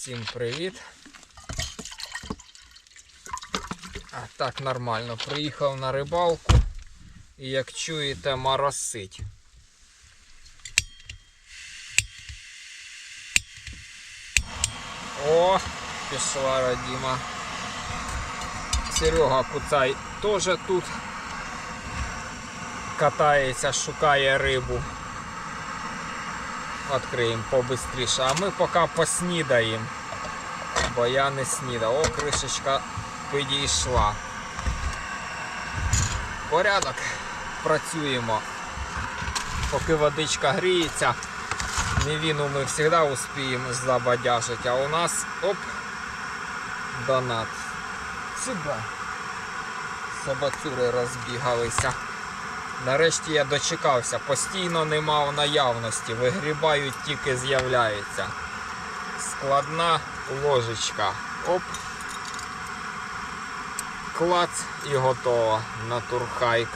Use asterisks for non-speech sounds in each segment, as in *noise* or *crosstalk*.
Всім привіт. А так нормально. Приїхав на рибалку і як чуєте, моросить. О, пішла Радіма. Серега Куцай теж тут катається, шукає рибу. Откриємо побистріше. А ми поки поснідаємо. Бо я не снідав. О, кришечка підійшла. Порядок. Працюємо. Поки водичка гріється, мівіну ми завжди успіємо забадяжити. А у нас оп, донат. Сюди. Собацюри розбігалися. Нарешті я дочекався, постійно не мав наявності, вигрібають тільки з'являються. Складна ложечка. Оп. Клац і готово. Натурхайк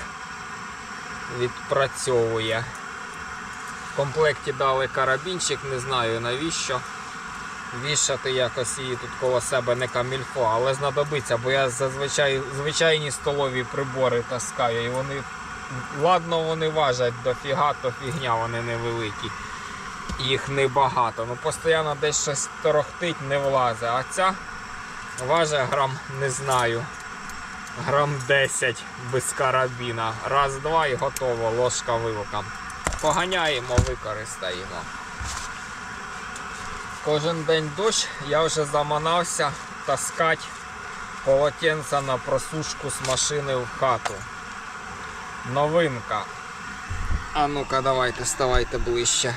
відпрацьовує. В комплекті дали карабінчик, не знаю навіщо. Вішати якось її тут коло себе не камільфо, але знадобиться, бо я зазвичай звичайні столові прибори таскаю і вони Ладно, вони важать дофіга, то фігня, вони невеликі. Їх небагато. Ну постійно десь щось торохтить, не влазить. А ця важить грам, не знаю. Грам 10 без карабіна. Раз, два і готово, ложка вилка. Поганяємо, використаємо. Кожен день дощ я вже заманався таскати полотенце на просушку з машини в хату. Новинка. А ну-ка, давайте, ставайте ближче.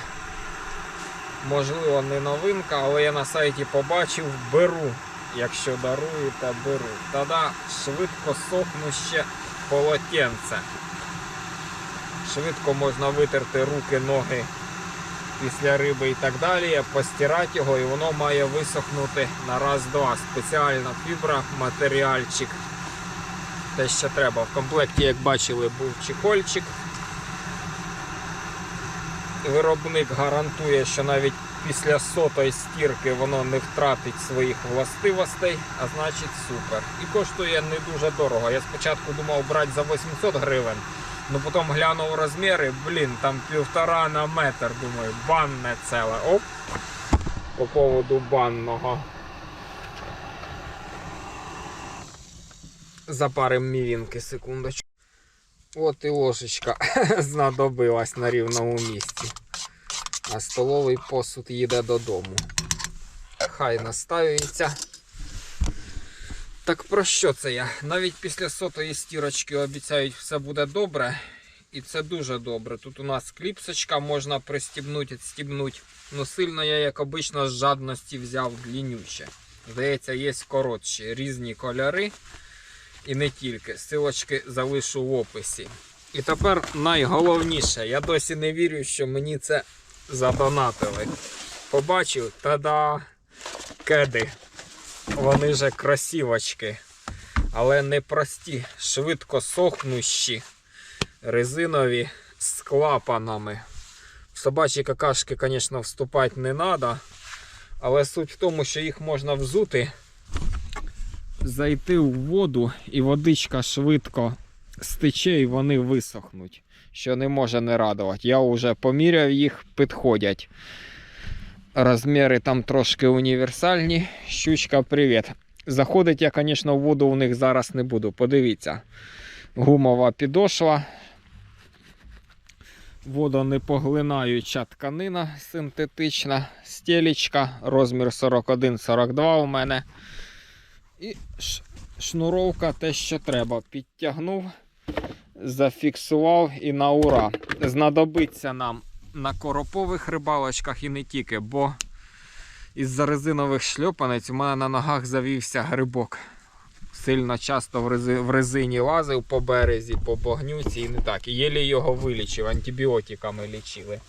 Можливо, не новинка, але я на сайті побачив, беру. Якщо даруєте, беру. Тоді швидко сохнуще полотенце. Швидко можна витерти руки, ноги після риби і так далі, постирати його і воно має висохнути на раз-два. Спеціальна фібра, матеріальчик те, що треба. В комплекті, як бачили, був чехольчик. Виробник гарантує, що навіть після сотої стірки воно не втратить своїх властивостей, а значить супер. І коштує не дуже дорого. Я спочатку думав брати за 800 гривень, але потім глянув розміри, блін, там півтора на метр. Думаю, банне ціле. Оп! По поводу банного. Запарим мівінки, секундочку. От і ложечка *laughs* знадобилась на рівному місці. А столовий посуд їде додому. Хай наставиться. Так про що це я? Навіть після сотої стірочки обіцяють, все буде добре. І це дуже добре. Тут у нас кліпсочка, можна пристібнути, відстібнути. Ну сильно я, як обично, з жадності взяв длінюче. Здається, є коротші різні кольори. І не тільки. Силочки залишу в описі. І тепер найголовніше, я досі не вірю, що мені це задонатили. Побачив, та-да, кеди. Вони же красивочки. Але не прості, швидко сохнущі, резинові з клапанами. В собачі какашки, звісно, вступати не треба. Але суть в тому, що їх можна взути зайти в воду і водичка швидко стече і вони висохнуть, що не може не радувати. Я вже поміряв їх, підходять. Розміри там трошки універсальні. Щучка, привіт. Заходить я, звісно, в воду у них зараз не буду. Подивіться. Гумова підошва. Водонепоглинаюча тканина синтетична, стелічка, розмір 41-42 у мене. І шнуровка те, що треба. Підтягнув, зафіксував і на ура. Знадобиться нам на коропових рибалочках і не тільки, бо із-за резинових шльопанець у мене на ногах завівся грибок. Сильно часто в, рези... в резині лазив по березі, по багнюці і не так. Єлі його вилічив, антибіотиками лічили.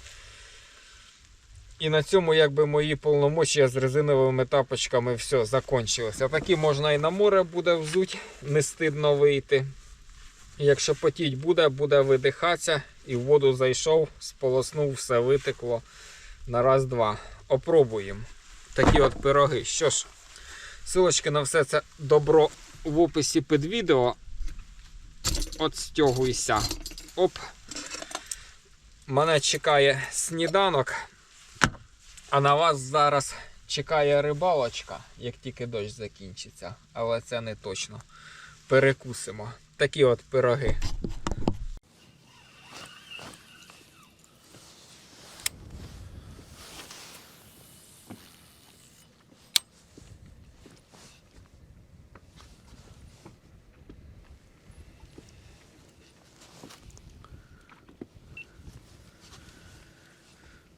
І на цьому якби мої повномочія з резиновими тапочками все закончилося. Такі можна і на море буде взуть, не стидно вийти. Якщо потіть буде, буде видихатися і в воду зайшов, сполоснув, все витекло на раз-два. Опробуємо. такі от пироги. Що ж, силочки на все це добро в описі під відео. От стягуйся. Оп. Мене чекає сніданок. А на вас зараз чекає рибалочка, як тільки дощ закінчиться. Але це не точно. Перекусимо. Такі от пироги.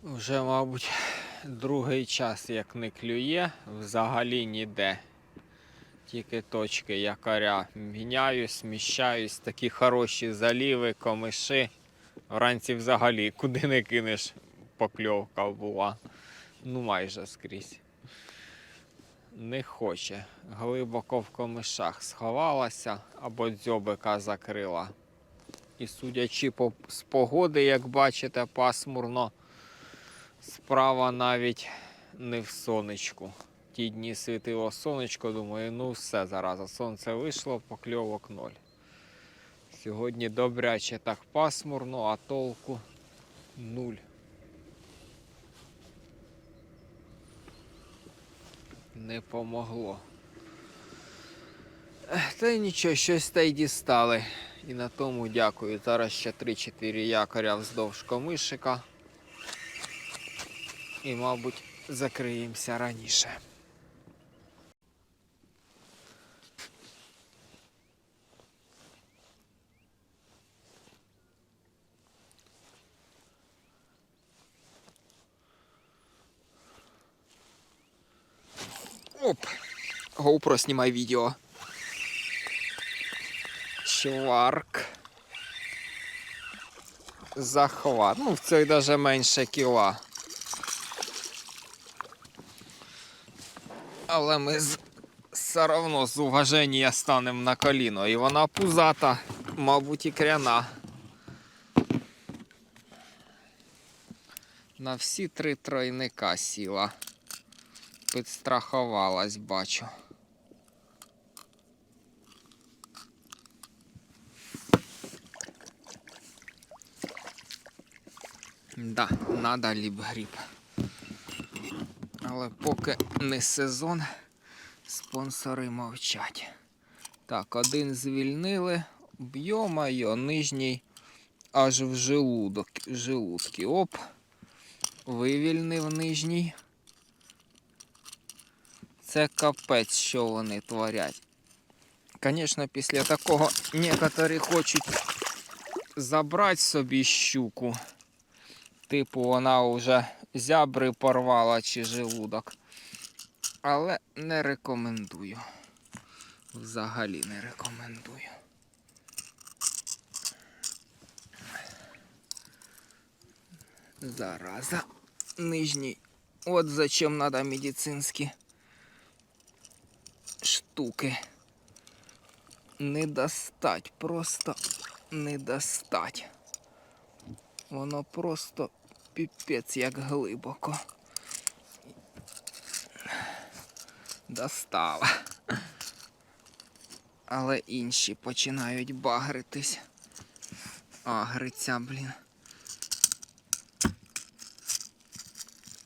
Вже, мабуть, другий час як не клює, взагалі ніде. Тільки точки якоря міняю, сміщаюсь, такі хороші заліви, комиші. Вранці взагалі куди не кинеш, покльовка була. Ну майже скрізь. Не хоче. Глибоко в комишах сховалася або дзьобика закрила. І судячи по, з погоди, як бачите, пасмурно. Справа навіть не в сонечку. Ті дні світило сонечко, думаю, ну все зараза. Сонце вийшло, покльовок ноль. Сьогодні добряче так пасмурно, а толку нуль. Не помогло. Та й нічого, щось та й дістали. І на тому дякую. Зараз ще 3-4 якоря вздовж комишика і, мабуть, закриємося раніше. Оп! GoPro снимай видео. Чварк. Захват. Ну, в цій даже менше кіла. Але ми з... все одно з уваження станемо на коліно. І вона пузата, мабуть, і кряна. На всі три тройника сіла. Підстрахувалась, бачу. Да, надо ліп-гріб. Але поки не сезон, спонсори мовчать. Так, один звільнили. Б'йома-йо, нижній аж в желудок, желудки. Оп. Вивільнив нижній. Це капець, що вони творять. Звісно, після такого некоторі хочуть забрати собі щуку. Типу, вона вже зябри порвала чи желудок. Але не рекомендую. Взагалі не рекомендую. Зараза. Нижній. От зачем надо медицинські штуки. Не достать, просто не достать. Воно просто піпець як глибоко. Достала. Але інші починають багритись. Агриться, блін.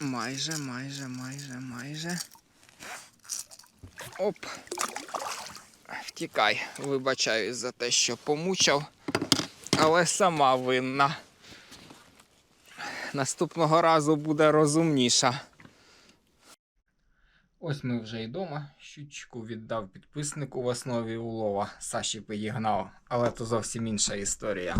Майже, майже, майже, майже. Оп. Втікай, вибачаюсь за те, що помучав, але сама винна. Наступного разу буде розумніша. Ось ми вже й дома. Щучку віддав підписнику в основі улова. Саші підігнав, але то зовсім інша історія.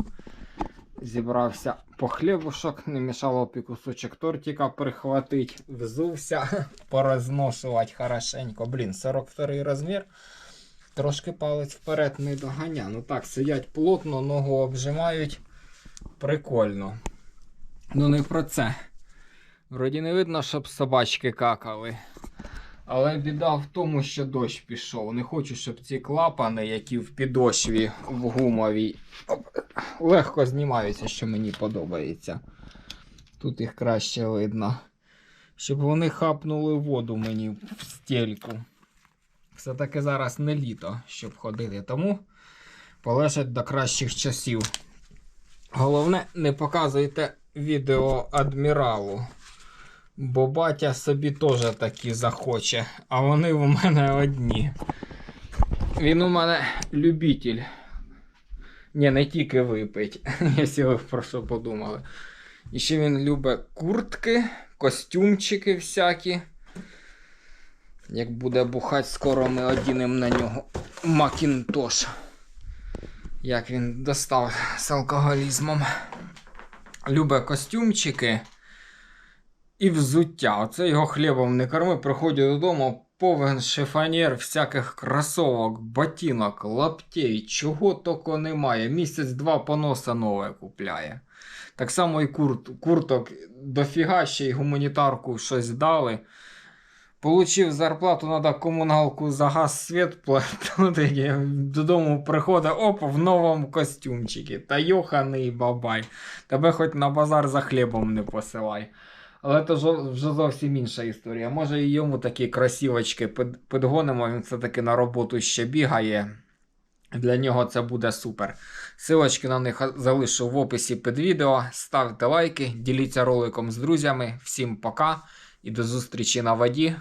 Зібрався по хлібушок, не мішало б і кусочок тортика прихватить, взувся, *laughs* порозношувати хорошенько. Блін, 42 розмір. Трошки палець вперед не доганя. Ну так, сидять плотно, ногу обжимають. Прикольно. Ну не про це. Вроді не видно, щоб собачки какали. Але біда в тому, що дощ пішов. Не хочу, щоб ці клапани, які в підошві в гумовій, легко знімаються, що мені подобається. Тут їх краще видно. щоб вони хапнули воду мені в стельку. Все-таки зараз не літо, щоб ходити, тому полежать до кращих часів. Головне, не показуйте відео адміралу. Бо батя собі теж такі захоче, а вони у мене одні. Він у мене любитель. Ні, не тільки випить, *laughs* якщо ви про що подумали. І ще він любить куртки, костюмчики всякі. Як буде бухать, скоро ми одінемо на нього Макінтош. Як він достав з алкоголізмом. Любе костюмчики і взуття. Оце його хлібом не корми, приходять додому, повен шифонєр всяких кросовок, ботинок, лаптей, чого тільки немає. Місяць-два поноса нове купляє. Так само і курт, курток дофіга ще й гуманітарку щось дали. Получив зарплату, треба комуналку за газ світ платити. *laughs* Додому приходить, оп, в новому костюмчикі. Та йоханий бабай. Тебе хоч на базар за хлібом не посилай. Але це вже зовсім інша історія. Може і йому такі красівочки підгонимо, він все-таки на роботу ще бігає. Для нього це буде супер. Силочки на них залишу в описі під відео. Ставте лайки, діліться роликом з друзями. Всім пока і до зустрічі на воді.